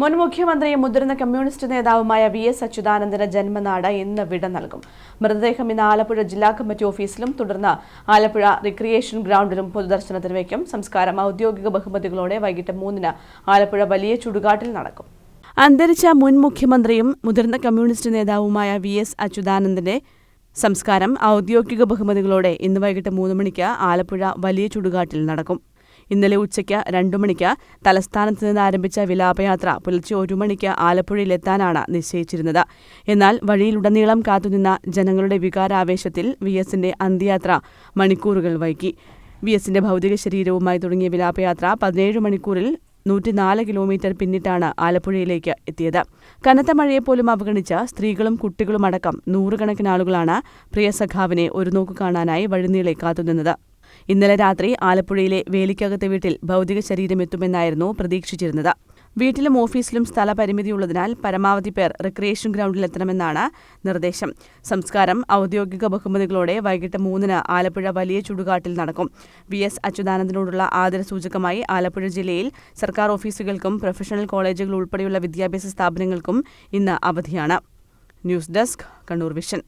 മുൻ മുഖ്യമന്ത്രിയും മുതിർന്ന കമ്മ്യൂണിസ്റ്റ് നേതാവുമായ വി എസ് അച്യുതാനന്ദന് ജന്മനാട് ഇന്ന് വിട നൽകും. മൃതദേഹം ഇന്ന് ആലപ്പുഴ ജില്ലാ കമ്മിറ്റി ഓഫീസിലും തുടർന്ന് ആലപ്പുഴ റിക്രിയേഷൻ ഗ്രൗണ്ടിലും പൊതുദർശനത്തിന് വയ്ക്കും. സംസ്കാരം ഔദ്യോഗിക ബഹുമതികളോടെ വൈകിട്ട് മൂന്നിന് ആലപ്പുഴ വലിയ ചുടുകാട്ടിൽ നടക്കും. അന്തരിച്ച മുൻ മുഖ്യമന്ത്രിയും മുതിർന്ന കമ്മ്യൂണിസ്റ്റ് നേതാവുമായ വി എസ് അച്യുതാനന്ദന്റെ സംസ്കാരം ഔദ്യോഗിക ബഹുമതികളോടെ ഇന്ന് വൈകിട്ട് മൂന്ന് മണിക്ക് ആലപ്പുഴ വലിയ ചുടുകാട്ടിൽ നടക്കും. ഇന്നലെ ഉച്ചയ്ക്ക് രണ്ടു മണിക്ക് തലസ്ഥാനത്ത് നിന്ന് ആരംഭിച്ച വിലാപയാത്ര പുലർച്ചെ ഒരു മണിക്ക് ആലപ്പുഴയിലെത്താനാണ് നിശ്ചയിച്ചിരുന്നത്. എന്നാൽ വഴിയിലുടനീളം കാത്തുനിന്ന ജനങ്ങളുടെ വികാരാവേശത്തിൽ വി എസിന്റെ അന്ത്യയാത്ര മണിക്കൂറുകൾ വൈകി. വി എസിന്റെ ഭൗതിക ശരീരവുമായി തുടങ്ങിയ വിലാപയാത്ര പതിനേഴ് മണിക്കൂറിൽ നൂറ്റിനാല് കിലോമീറ്റർ പിന്നിട്ടാണ് ആലപ്പുഴയിലേക്ക് എത്തിയത്. കനത്ത മഴയെപ്പോലും അവഗണിച്ച് സ്ത്രീകളും കുട്ടികളുമടക്കം നൂറുകണക്കിന് ആളുകളാണ് പ്രിയ സഖാവിനെ ഒരു നോക്കു കാണാനായി വഴിനീളെ കാത്തുനിന്നത്. ഇന്നലെ രാത്രി ആലപ്പുഴയിലെ വേലിക്കകത്തെ വീട്ടിൽ ഭൗതിക ശരീരം എത്തുമെന്നായിരുന്നു പ്രതീക്ഷിച്ചിരുന്നത്. വീട്ടിലും ഓഫീസിലും സ്ഥലപരിമിതിയുള്ളതിനാൽ പരമാവധി പേർ റിക്രിയേഷൻ ഗ്രൗണ്ടിലെത്തണമെന്നാണ് നിർദ്ദേശം. സംസ്കാരം ഔദ്യോഗിക ബഹുമതികളോടെ വൈകിട്ട് മൂന്നിന് ആലപ്പുഴ വലിയ ചുടുകാട്ടിൽ നടക്കും. വി എസ് അച്യുതാനന്ദനോടുള്ള ആദരസൂചകമായി ആലപ്പുഴ ജില്ലയിൽ സർക്കാർ ഓഫീസുകൾക്കും പ്രൊഫഷണൽ കോളേജുകൾ ഉൾപ്പെടെയുള്ള വിദ്യാഭ്യാസ സ്ഥാപനങ്ങൾക്കും ഇന്ന് അവധിയാണ്. News desk Kannur vision.